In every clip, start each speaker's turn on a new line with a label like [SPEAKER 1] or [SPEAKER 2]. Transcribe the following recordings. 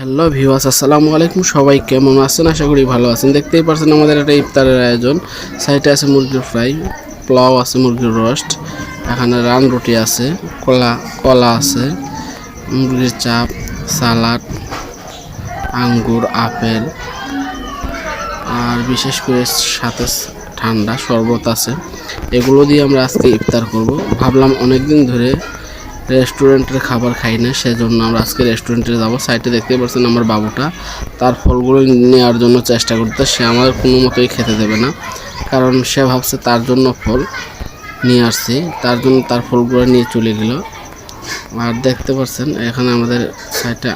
[SPEAKER 1] Hello viewers, আসসালামু আলাইকুম। সবাই কেমন আছেন? আশা করি ভালো আছেন। দেখতেই পারছেন আমাদের একটা ইফতারের আয়োজন। সাইডে আছে মুরগির ফ্রাই, পোলাও আছে মুরগির রোস্ট, এখানে রান রুটি আছে, কলা কলা আছে, মুরগির চাপ, সালাড, আঙ্গুর, আপেল, আর বিশেষ করে সাথে ঠান্ডা শরবত আছে। এগুলো দিয়ে আমরা আজকে ইফতার করব। ভাবলাম অনেক দিন ধরে রেস্টুরেন্টের খাবার খাই না, সেজন্য আমরা আজকে রেস্টুরেন্টে যাব। সাইডে দেখতে পাচ্ছেন আমার বাবুটা। তার ফলগুলো নেওয়ার জন্য চেষ্টা করতে সে আমার কোনো মতোই খেতে দেবে না। কারণ সে ভাবছে তার জন্য ফল নিয়ে আসছি। তার জন্য তার ফলগুলো নিয়ে চলে গেল। আর দেখতে পাচ্ছেন এখানে আমাদের সাইডে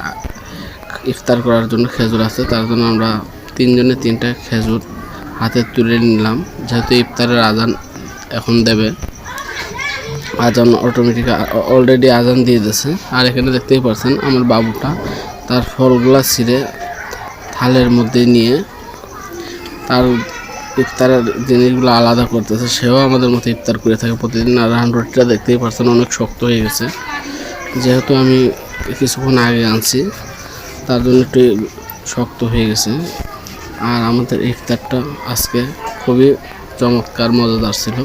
[SPEAKER 1] ইফতার করার জন্য খেজুর আছে। তার জন্য আমরা তিনজনে তিনটা খেজুর হাতে তুলে নিলাম। যেহেতু ইফতারের আজান এখন দেবে। আজান অটোমেটিক অলরেডি আজান দিয়ে দিয়েছে। আর এখানে দেখতেই পাচ্ছেন আমার বাবুটা তার ফলগুলা ছিঁড়ে থালের মধ্যে নিয়ে তার ইফতারের জিনিসগুলো আলাদা করতেছে। সেও আমাদের মতো ইফতার করে থাকে প্রতিদিন। আর রান রুটিটা দেখতেই পাচ্ছেন অনেক শক্ত হয়ে গেছে। যেহেতু আমি কিছুক্ষণ আগে আনছি, তার জন্য একটু শক্ত হয়ে গেছে। আর আমাদের ইফতারটা আজকে খুবই চমৎকার, মজাদার ছিল।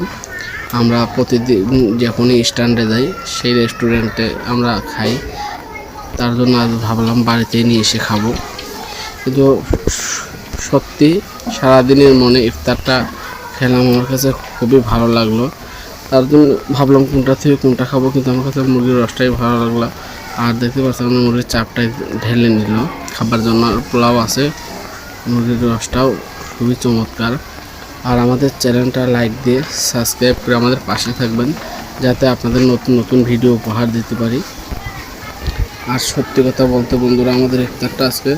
[SPEAKER 1] আমরা প্রতিদিন যখনই স্ট্যান্ডে যাই, সেই রেস্টুরেন্টে আমরা খাই। তার জন্য আজ ভাবলাম বাড়িতেই নিয়ে এসে খাব। কিন্তু সত্যি সারাদিনের মনে ইফতারটা খেলাম, আমার কাছে খুবই ভালো লাগল। তার জন্য ভাবলাম কোনটা থেকে কোনটা খাব, কিন্তু আমার কাছে মুরগির রসটাই ভালো লাগল। আর দেখতে পাচ্ছি আমরা মুরগির চাপটাই ঢেলে নিল খাবার জন্য পোলাও আছে, মুরগির রসটাও খুবই চমৎকার। আর আমাদের চ্যানেলটা লাইক দিয়ে সাবস্ক্রাইব করে আমাদের পাশে থাকবেন, যাতে আপনাদের নতুন নতুন ভিডিও উপহার দিতে পারি। আর সত্যি কথা বলতে বন্ধুরা, আমাদের ইফতারটা আজকে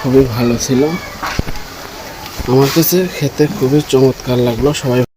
[SPEAKER 1] খুবই ভালো ছিল। আমার কাছে খেতে খুবই চমৎকার লাগল, সবাই